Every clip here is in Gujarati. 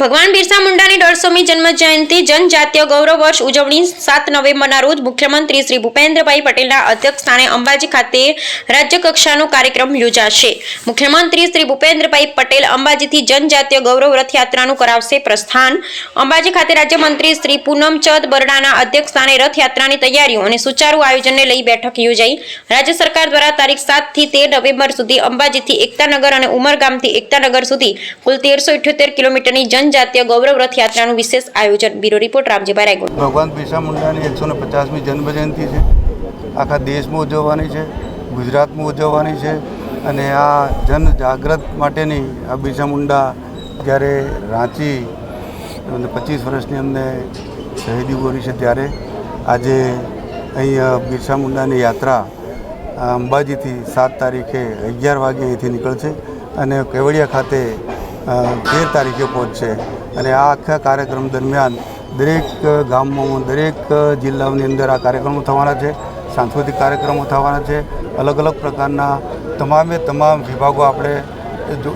ભગવાન બિરસા મુંડાની દોઢસોમી જન્મ જયંતિ જનજાતીય ગૌરવ વર્ષ ઉજવણી સાત નવેમ્બરના રોજ મુખ્યમંત્રી શ્રી ભૂપેન્દ્રભાઈ પટેલના અધ્યક્ષસ્થાને અંબાજી ખાતે રાજ્ય કક્ષાનો કાર્યક્રમ યોજાશે. મુખ્યમંત્રી શ્રી ભૂપેન્દ્રભાઈ પટેલ અંબાજીથી જનજાતીય ગૌરવ રથયાત્રાનું કરાવશે પ્રસ્થાન. અંબાજી ખાતે રાજ્યમંત્રી શ્રી પૂનમચંદ બરડાના અધ્યક્ષસ્થાને રથયાત્રાની તૈયારીઓ અને સુચારુ આયોજનને લઈ બેઠક યોજાઈ. રાજ્ય સરકાર દ્વારા તારીખ સાતથી તેર નવેમ્બર સુધી અંબાજીથી એકતાનગર અને ઉમરગામથી એકતાનગર સુધી કુલ તેરસો ઇઠ્યોતેર કિલોમીટરની જનજાતીય ગૌરવ રથયાત્રાનું વિશેષ આયોજન. Bureau report, Ramjibhai Raigod. ભગવાન બિરસા મુંડાની એકસો ને પચાસમી જન્મજયંતિ છે. આખા દેશમાં ઉજવવાની છે, ગુજરાતમાં ઉજવવાની છે અને આ જન જાગૃત માટેની આ બિરસા મુંડા જ્યારે રાંચી પચીસ વર્ષની અમને શહીદી ગોરી છે ત્યારે આજે અહીં બિરસા મુંડાની યાત્રા અંબાજીથી સાત તારીખે અગિયાર વાગે અહીંથી નીકળશે અને કેવડિયા ખાતે તેર તારીખે પહોંચશે. અને આ આખા કાર્યક્રમ દરમિયાન દરેક ગામમાં, દરેક જિલ્લાઓની અંદર આ કાર્યક્રમો થવાના છે, સાંસ્કૃતિક કાર્યક્રમો થવાના છે, અલગ અલગ પ્રકારના તમામે તમામ વિભાગો આપણે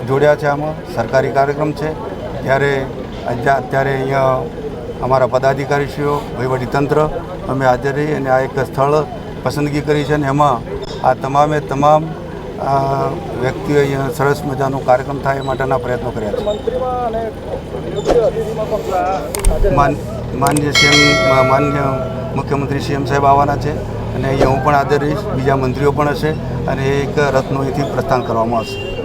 જોડ્યા છે આમાં. સરકારી કાર્યક્રમ છે. ત્યારે અત્યારે અહીંયા અમારા પદાધિકારીશ્રીઓ વહીવટીતંત્ર અમે હાજર રહી અને આ એક સ્થળ પસંદગી કરી છે અને એમાં આ તમામે તમામ આ વ્યક્તિઓ અહીંયા સરસ મજાનો કાર્યક્રમ થાય એ માટેના પ્રયત્નો કર્યા છે. માન્ય સીએમ માન્ય મુખ્યમંત્રી સીએમ સાહેબ આવવાના છે અને અહીંયા હું પણ હાજર રહીશ, બીજા મંત્રીઓ પણ હશે અને એક રથનું અહીંથી પ્રસ્થાન કરવામાં આવશે.